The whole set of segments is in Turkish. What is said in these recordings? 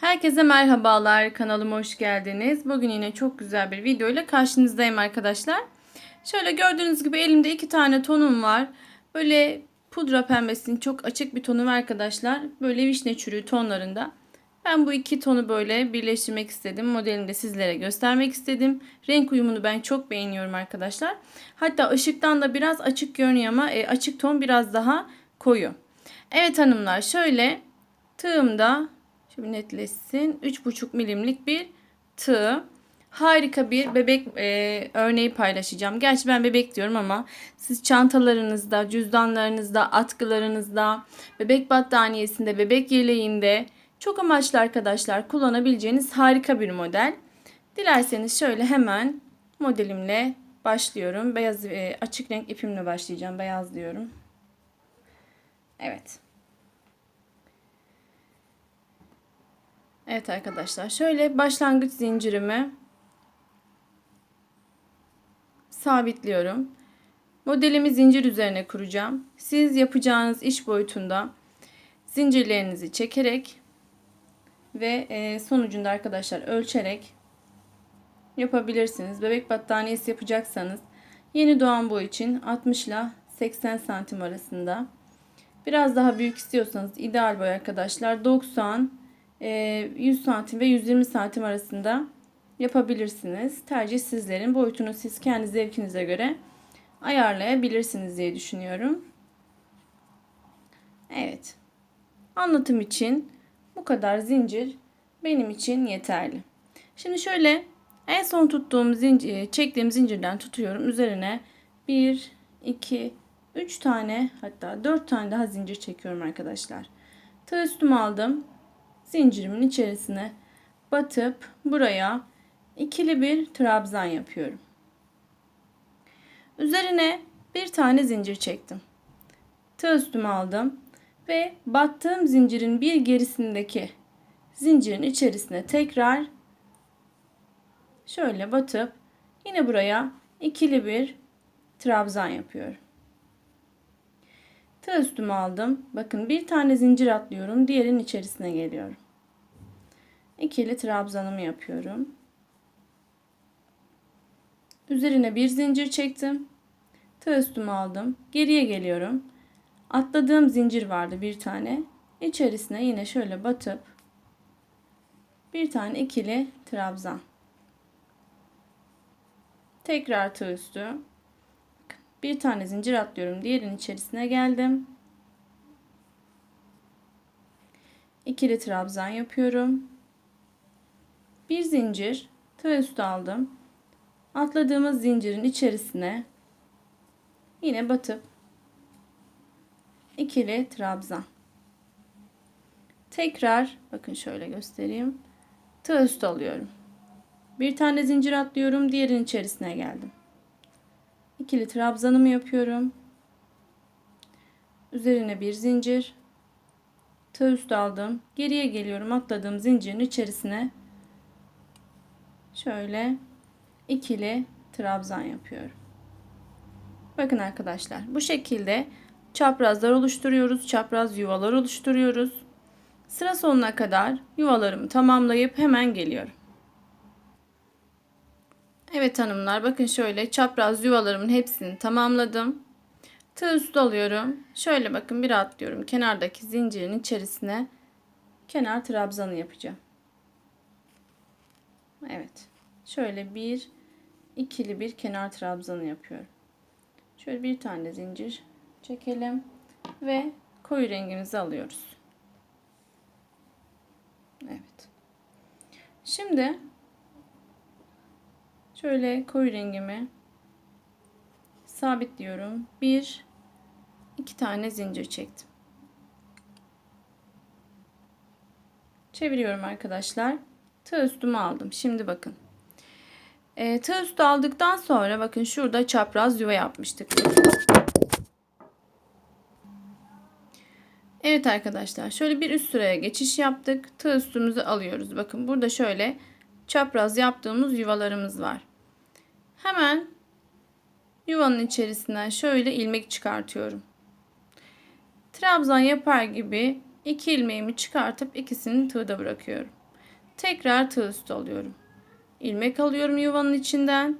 Herkese merhabalar. Kanalıma hoş geldiniz. Bugün yine çok güzel bir video ile karşınızdayım arkadaşlar. Şöyle gördüğünüz gibi elimde iki tane tonum var. Böyle pudra pembesinin çok açık bir tonu var arkadaşlar. Böyle vişne çürüğü tonlarında. Ben bu iki tonu böyle birleştirmek istedim. Modelini de sizlere göstermek istedim. Renk uyumunu ben çok beğeniyorum arkadaşlar. Hatta ışıktan da biraz açık görünüyor ama e, açık ton biraz daha koyu. Evet hanımlar şöyle tığımda Şimdi netleşsin. 3,5 milimlik bir tığ. Harika bir bebek e, örneği paylaşacağım. Gerçi ben bebek diyorum ama siz çantalarınızda, cüzdanlarınızda, atkılarınızda, bebek battaniyesinde, bebek yeleğinde çok amaçlı arkadaşlar kullanabileceğiniz harika bir model. Dilerseniz şöyle hemen modelimle başlıyorum. Beyaz e, açık renk ipimle başlayacağım. Beyaz diyorum. Evet. Evet arkadaşlar şöyle başlangıç zincirimi sabitliyorum. Modelimi zincir üzerine kuracağım. Siz yapacağınız iş boyutunda zincirlerinizi çekerek ve e, sonucunda arkadaşlar ölçerek yapabilirsiniz. Bebek battaniyesi yapacaksanız yeni doğan boy için 60 ile 80 santim arasında. Biraz daha büyük istiyorsanız ideal boy arkadaşlar 90 100 ee, santim ve 120 santim arasında yapabilirsiniz. Tercih sizlerin. Boyutunu siz kendi zevkinize göre ayarlayabilirsiniz diye düşünüyorum. Evet. Anlatım için bu kadar zincir benim için yeterli. Şimdi şöyle en son tuttuğum zincir, çektiğim zincirden tutuyorum. Üzerine 1, 2, 3 tane hatta 4 tane daha zincir çekiyorum arkadaşlar. Tığ üstüme aldım zincirimin içerisine batıp buraya ikili bir trabzan yapıyorum. Üzerine bir tane zincir çektim. Tığ üstüme aldım ve battığım zincirin bir gerisindeki zincirin içerisine tekrar şöyle batıp yine buraya ikili bir trabzan yapıyorum. Tığ üstüme aldım. Bakın bir tane zincir atlıyorum. Diğerinin içerisine geliyorum. İkili trabzanımı yapıyorum. Üzerine bir zincir çektim. Tığ üstüme aldım. Geriye geliyorum. Atladığım zincir vardı bir tane. İçerisine yine şöyle batıp bir tane ikili trabzan. Tekrar tığ üstü. Bir tane zincir atlıyorum. Diğerinin içerisine geldim. İkili trabzan yapıyorum. Bir zincir tığ üstü aldım. Atladığımız zincirin içerisine yine batıp ikili trabzan. Tekrar bakın şöyle göstereyim. Tığ üstü alıyorum. Bir tane zincir atlıyorum. Diğerinin içerisine geldim ikili trabzanımı yapıyorum. Üzerine bir zincir. Tığ üstü aldım. Geriye geliyorum. Atladığım zincirin içerisine şöyle ikili trabzan yapıyorum. Bakın arkadaşlar bu şekilde çaprazlar oluşturuyoruz. Çapraz yuvalar oluşturuyoruz. Sıra sonuna kadar yuvalarımı tamamlayıp hemen geliyorum. Evet hanımlar bakın şöyle çapraz yuvalarımın hepsini tamamladım. Tığ üstü alıyorum. Şöyle bakın bir atlıyorum. Kenardaki zincirin içerisine kenar trabzanı yapacağım. Evet. Şöyle bir ikili bir kenar trabzanı yapıyorum. Şöyle bir tane zincir çekelim ve koyu rengimizi alıyoruz. Evet. Şimdi Şöyle koyu rengimi sabitliyorum. Bir, iki tane zincir çektim. Çeviriyorum arkadaşlar. Tığ üstümü aldım. Şimdi bakın. E, tığ üstü aldıktan sonra bakın şurada çapraz yuva yapmıştık. Evet arkadaşlar şöyle bir üst sıraya geçiş yaptık. Tığ üstümüzü alıyoruz. Bakın burada şöyle çapraz yaptığımız yuvalarımız var. Hemen yuvanın içerisinden şöyle ilmek çıkartıyorum. Trabzan yapar gibi iki ilmeğimi çıkartıp ikisini tığda bırakıyorum. Tekrar tığ üstü alıyorum. İlmek alıyorum yuvanın içinden.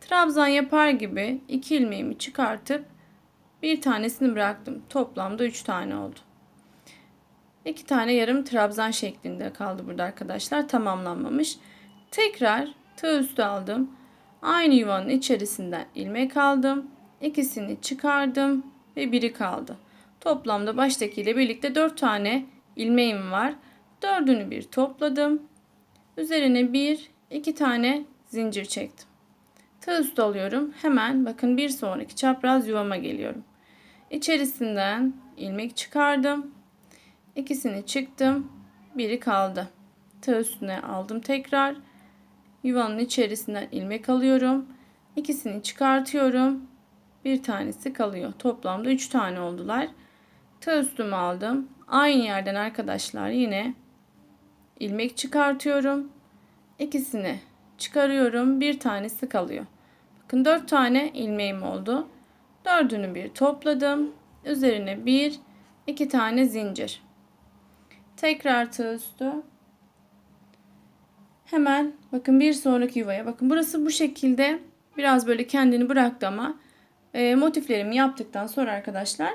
Trabzan yapar gibi iki ilmeğimi çıkartıp bir tanesini bıraktım. Toplamda 3 tane oldu. 2 tane yarım trabzan şeklinde kaldı burada arkadaşlar. Tamamlanmamış. Tekrar tığ üstü aldım. Aynı yuvanın içerisinden ilmek aldım. İkisini çıkardım ve biri kaldı. Toplamda baştakiyle birlikte 4 tane ilmeğim var. Dördünü bir topladım. Üzerine bir, iki tane zincir çektim. Tığ üstü alıyorum. Hemen bakın bir sonraki çapraz yuvama geliyorum. İçerisinden ilmek çıkardım. İkisini çıktım. Biri kaldı. Tığ üstüne aldım tekrar. Yuvanın içerisinden ilmek alıyorum. İkisini çıkartıyorum. Bir tanesi kalıyor. Toplamda 3 tane oldular. Tığ üstümü aldım. Aynı yerden arkadaşlar yine ilmek çıkartıyorum. İkisini çıkarıyorum. Bir tanesi kalıyor. Bakın 4 tane ilmeğim oldu. Dördünü bir topladım. Üzerine bir, iki tane zincir. Tekrar tığ üstü. Hemen bakın bir sonraki yuvaya. Bakın burası bu şekilde biraz böyle kendini bıraktı ama e, motiflerimi yaptıktan sonra arkadaşlar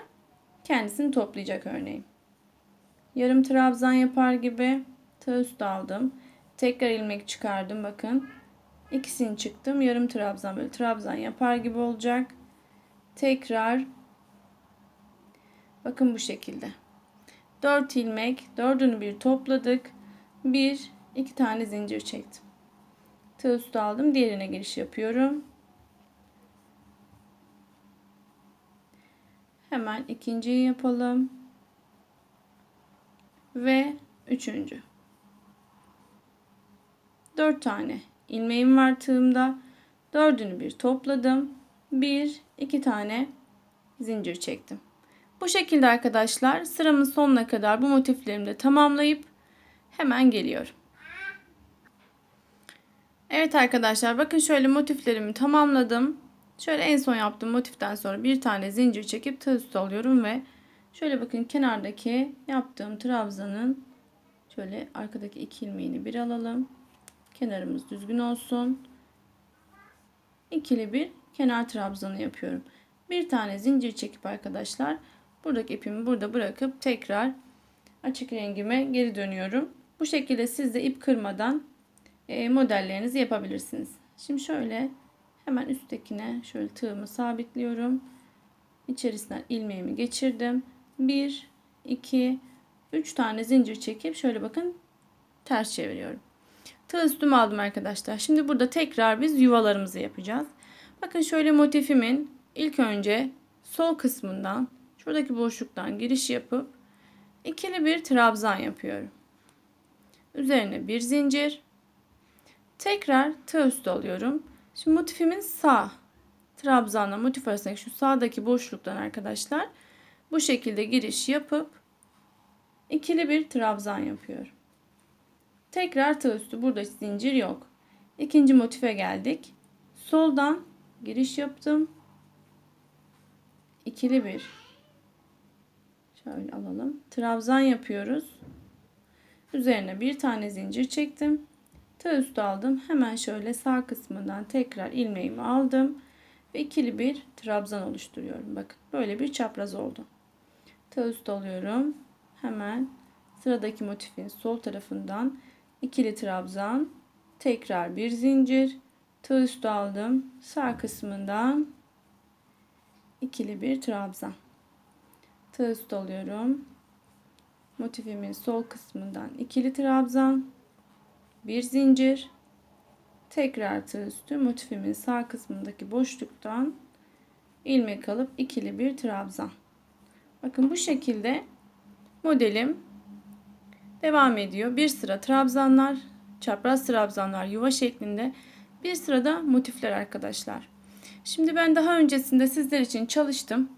kendisini toplayacak örneğin. Yarım trabzan yapar gibi tığ üstü aldım. Tekrar ilmek çıkardım bakın. İkisini çıktım. Yarım trabzan böyle trabzan yapar gibi olacak. Tekrar bakın bu şekilde. 4 ilmek, dördünü bir topladık. Bir, iki tane zincir çektim. Tığ üstü aldım. Diğerine giriş yapıyorum. Hemen ikinciyi yapalım. Ve üçüncü. Dört tane ilmeğim var tığımda. Dördünü bir topladım. Bir, iki tane zincir çektim. Bu şekilde arkadaşlar sıramın sonuna kadar bu motiflerimi de tamamlayıp hemen geliyorum. Evet arkadaşlar bakın şöyle motiflerimi tamamladım. Şöyle en son yaptığım motiften sonra bir tane zincir çekip tığ alıyorum ve şöyle bakın kenardaki yaptığım trabzanın şöyle arkadaki iki ilmeğini bir alalım. Kenarımız düzgün olsun. İkili bir kenar trabzanı yapıyorum. Bir tane zincir çekip arkadaşlar buradaki ipimi burada bırakıp tekrar açık rengime geri dönüyorum. Bu şekilde siz de ip kırmadan modellerinizi yapabilirsiniz. Şimdi şöyle hemen üsttekine şöyle tığımı sabitliyorum. İçerisinden ilmeğimi geçirdim. 1 2 3 tane zincir çekip şöyle bakın ters çeviriyorum. Tığ üstüme aldım arkadaşlar. Şimdi burada tekrar biz yuvalarımızı yapacağız. Bakın şöyle motifimin ilk önce sol kısmından şuradaki boşluktan giriş yapıp ikili bir trabzan yapıyorum. Üzerine bir zincir. Tekrar tığ üstü alıyorum. Şimdi motifimin sağ trabzanla motif arasındaki şu sağdaki boşluktan arkadaşlar bu şekilde giriş yapıp ikili bir trabzan yapıyorum. Tekrar tığ üstü. Burada zincir yok. İkinci motife geldik. Soldan giriş yaptım. İkili bir. Şöyle alalım. Trabzan yapıyoruz. Üzerine bir tane zincir çektim. Tığ üstü aldım. Hemen şöyle sağ kısmından tekrar ilmeğimi aldım. Ve ikili bir trabzan oluşturuyorum. Bakın böyle bir çapraz oldu. Tığ üstü alıyorum. Hemen sıradaki motifin sol tarafından ikili trabzan, tekrar bir zincir, tığ üstü aldım. Sağ kısmından ikili bir trabzan. Tığ üstü alıyorum. Motifimin sol kısmından ikili trabzan, bir zincir, tekrar tığ üstü motifimin sağ kısmındaki boşluktan ilmek alıp ikili bir trabzan. Bakın bu şekilde modelim devam ediyor. Bir sıra trabzanlar, çapraz trabzanlar yuva şeklinde. Bir sırada motifler arkadaşlar. Şimdi ben daha öncesinde sizler için çalıştım.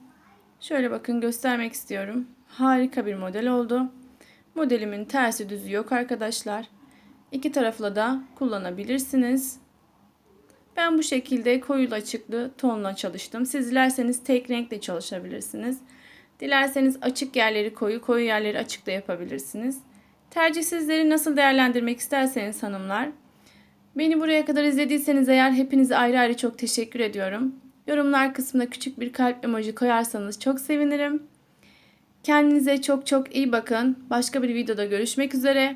Şöyle bakın göstermek istiyorum. Harika bir model oldu. Modelimin tersi düzü yok arkadaşlar. İki tarafla da kullanabilirsiniz. Ben bu şekilde koyu açıklı tonla çalıştım. Siz dilerseniz tek renkle çalışabilirsiniz. Dilerseniz açık yerleri koyu, koyu yerleri açık da yapabilirsiniz. Tercih sizleri nasıl değerlendirmek isterseniz hanımlar. Beni buraya kadar izlediyseniz eğer hepinize ayrı ayrı çok teşekkür ediyorum. Yorumlar kısmına küçük bir kalp emoji koyarsanız çok sevinirim. Kendinize çok çok iyi bakın. Başka bir videoda görüşmek üzere.